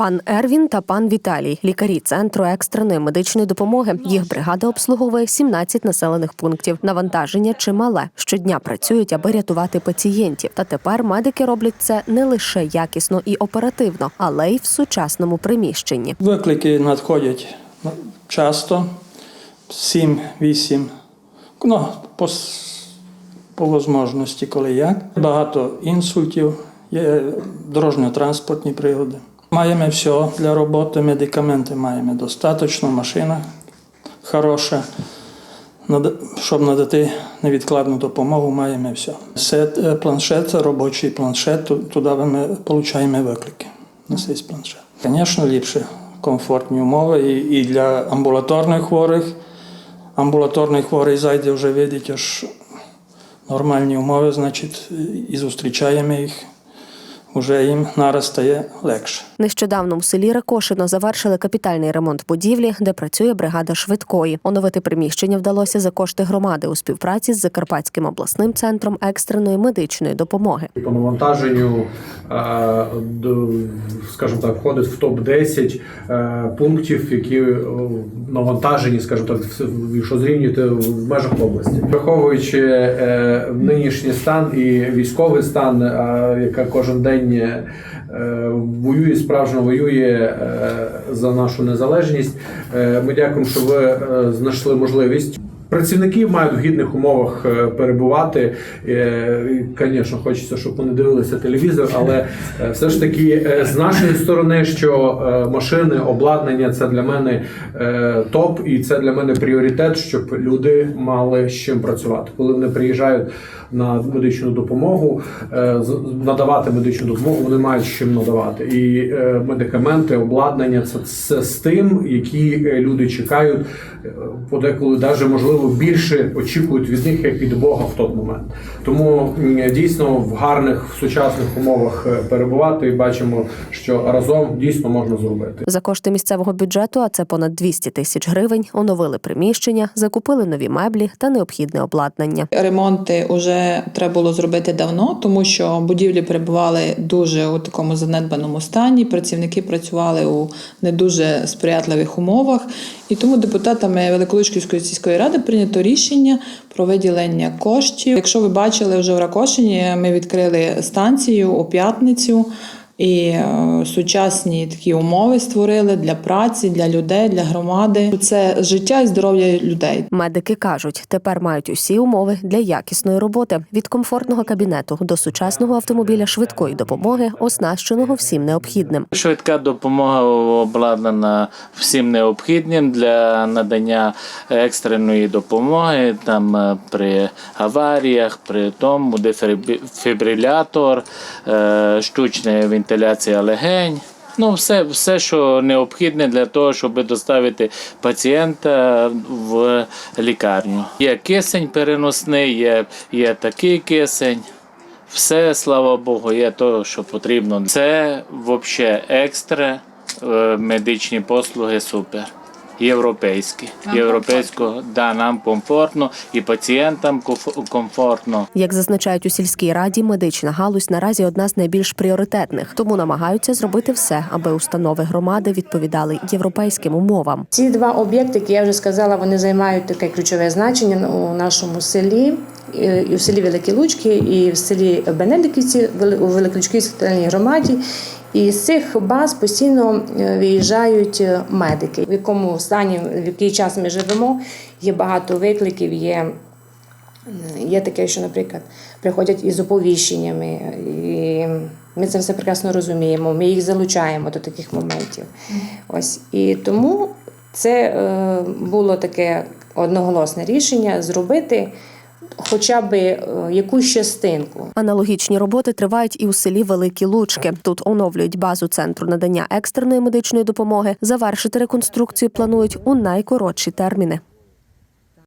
Пан Ервін та пан Віталій, лікарі центру екстреної медичної допомоги. Їх бригада обслуговує 17 населених пунктів. Навантаження чимале. Щодня працюють, аби рятувати пацієнтів. Та тепер медики роблять це не лише якісно і оперативно, але й в сучасному приміщенні. Виклики надходять часто, 7-8, ну, по, по можливості, коли як. Багато інсультів, є дорожньо-транспортні пригоди. Маємо все для роботи, медикаменти маємо достатньо, машина хороша. Щоб надати невідкладну допомогу, маємо все. Сет, е, планшет, робочий планшет, туди ми отримуємо виклики на цей планшет. Звісно, ліпше комфортні умови і, для амбулаторних хворих. Амбулаторний хворий зайде вже видить аж нормальні умови, значить, і зустрічаємо їх. Вже їм нараз стає легше. Нещодавно у селі Ракошино завершили капітальний ремонт будівлі, де працює бригада швидкої. Оновити приміщення вдалося за кошти громади у співпраці з Закарпатським обласним центром екстреної медичної допомоги. по навантаженню, е, скажімо так, входить в топ 10 е, пунктів, які е, навантажені, скажімо так, в- якщо зрівнювати в межах області, враховуючи нинішній стан і військовий стан, яка кожен день е, воює, справжньо воює е, за нашу незалежність. Е, Ми дякуємо, що ви знайшли можливість. Працівники мають в гідних умовах е, перебувати. Е, Звісно, хочеться, щоб вони дивилися телевізор, але е, все ж таки е, з нашої сторони, що е, машини, обладнання це для мене е, топ, і це для мене пріоритет, щоб люди мали з чим працювати. Коли вони приїжджають на медичну допомогу, е, надавати медичну допомогу, вони мають з чим надавати. І е, медикаменти, обладнання це з тим, які е, люди чекають, е, подеколи навіть можливо більше очікують від них як від Бога в той момент. Тому дійсно в гарних в сучасних умовах е, перебувати і бачимо, що разом дійсно можна зробити. За кошти місцевого бюджету, а це понад 200 тисяч гривень, оновили приміщення, закупили нові меблі та необхідне обладнання. Ремонти вже треба було зробити давно, тому що будівлі перебували дуже у такому занедбаному стані. Працівники працювали у не дуже сприятливих умовах. І тому депутатами Великолучківської сільської ради прийнято рішення про виділення коштів. Якщо ви бачили вже в Ракошині, ми відкрили станцію у п'ятницю. І е, сучасні такі умови створили для праці, для людей, для громади. Це життя і здоров'я людей. Медики кажуть, тепер мають усі умови для якісної роботи від комфортного кабінету до сучасного автомобіля швидкої допомоги, оснащеного всім необхідним. Швидка допомога обладнана всім необхідним для надання екстреної допомоги там е, при аваріях, при тому дефібрилятор, е, штучна вентиляція легень. Ну, все, все, що необхідне для того, щоб доставити пацієнта в лікарню. Є кисень переносний, є, є такий кисень. Все, слава Богу, є те, що потрібно. Це взагалі екстра е, медичні послуги супер. Європейські. Європейського, да, нам комфортно і пацієнтам комф- комфортно. Як зазначають у сільській раді, медична галузь наразі одна з найбільш пріоритетних, тому намагаються зробити все, аби установи громади відповідали європейським умовам. Ці два об'єкти, які я вже сказала, вони займають таке ключове значення у нашому селі, і в селі Великі Лучки, і в селі Бенедиківці, у Великолучківській територіальній громаді. І з цих баз постійно е, виїжджають е, медики. В якому стані, в який час ми живемо, є багато викликів, є Є таке, що, наприклад, приходять із оповіщеннями, і ми це все прекрасно розуміємо. Ми їх залучаємо до таких моментів. Ось і тому це е, було таке одноголосне рішення зробити хоча б е, якусь частинку. Аналогічні роботи тривають і у селі Великі Лучки. Тут оновлюють базу центру надання екстреної медичної допомоги. Завершити реконструкцію планують у найкоротші терміни.